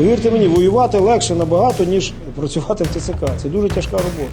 Повірте мені, воювати легше набагато, ніж працювати в ТЦК. Це дуже тяжка робота.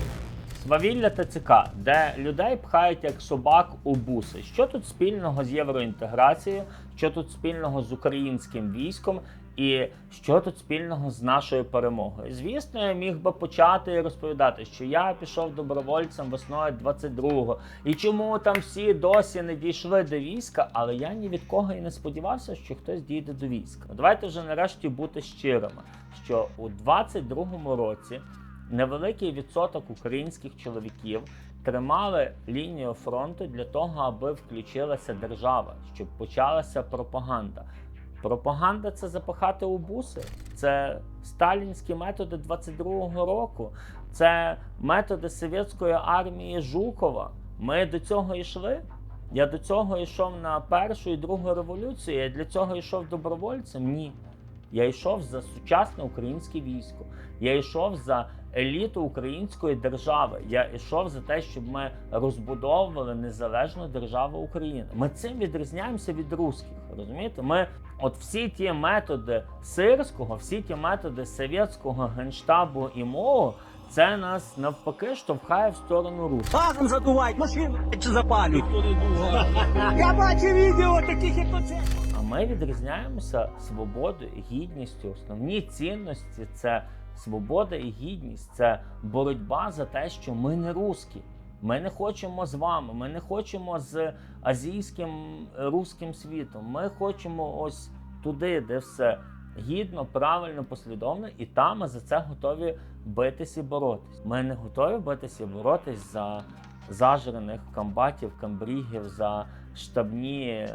Свавілля ТЦК, де людей пхають як собак у буси. Що тут спільного з євроінтеграцією, що тут спільного з українським військом, і що тут спільного з нашою перемогою? Звісно, я міг би почати і розповідати, що я пішов добровольцем весною 22-го, і чому там всі досі не дійшли до війська, але я ні від кого і не сподівався, що хтось дійде до війська. Давайте вже нарешті бути щирими, що у 22-му році невеликий відсоток українських чоловіків тримали лінію фронту для того, аби включилася держава, щоб почалася пропаганда. Пропаганда це запахати у буси, це сталінські методи 22-го року, це методи совєтської армії Жукова. Ми до цього йшли. Я до цього йшов на першу і другу революцію. Я для цього йшов добровольцем? Ні. Я йшов за сучасне українське військо. Я йшов за еліту української держави. Я йшов за те, щоб ми розбудовували незалежну державу України. Ми цим відрізняємося від русських. Розумієте? Ми от всі ті методи сирського, всі ті методи совєтського генштабу і МОУ, це нас навпаки штовхає в сторону русських. Газом задувають, машину чи запалюють. Я бачив відео таких, як оце. А ми відрізняємося свободою, гідністю. Основні цінності це свобода і гідність, це боротьба за те, що ми не русські. Ми не хочемо з вами, ми не хочемо з азійським руським світом. Ми хочемо ось туди, де все гідно, правильно, послідовно, і там ми за це готові битись і боротись. Ми не готові битись і боротись за зажрених комбатів, камбрігів, за штабні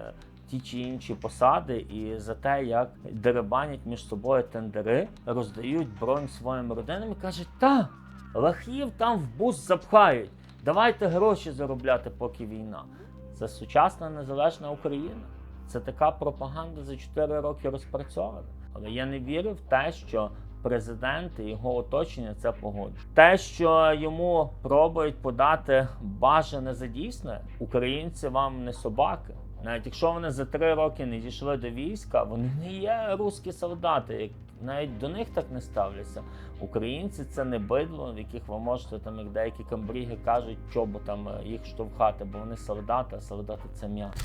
ті чи інші посади, і за те, як деребанять між собою тендери, роздають бронь своїм родинам і кажуть, та лахів там в бус запхають. Давайте гроші заробляти, поки війна. Це сучасна незалежна Україна. Це така пропаганда за 4 роки розпрацьована. Але я не вірю в те, що президент і його оточення це погоджують. Те, що йому пробують подати бажане за дійсне, українці вам не собаки. Навіть якщо вони за три роки не дійшли до війська, вони не є русські солдати. як- Навіть до них так не ставляться. Українці це не бидло, в яких ви можете там, як деякі камбріги кажуть, чобо там е, їх штовхати, бо вони солдати, а солдати це м'ясо.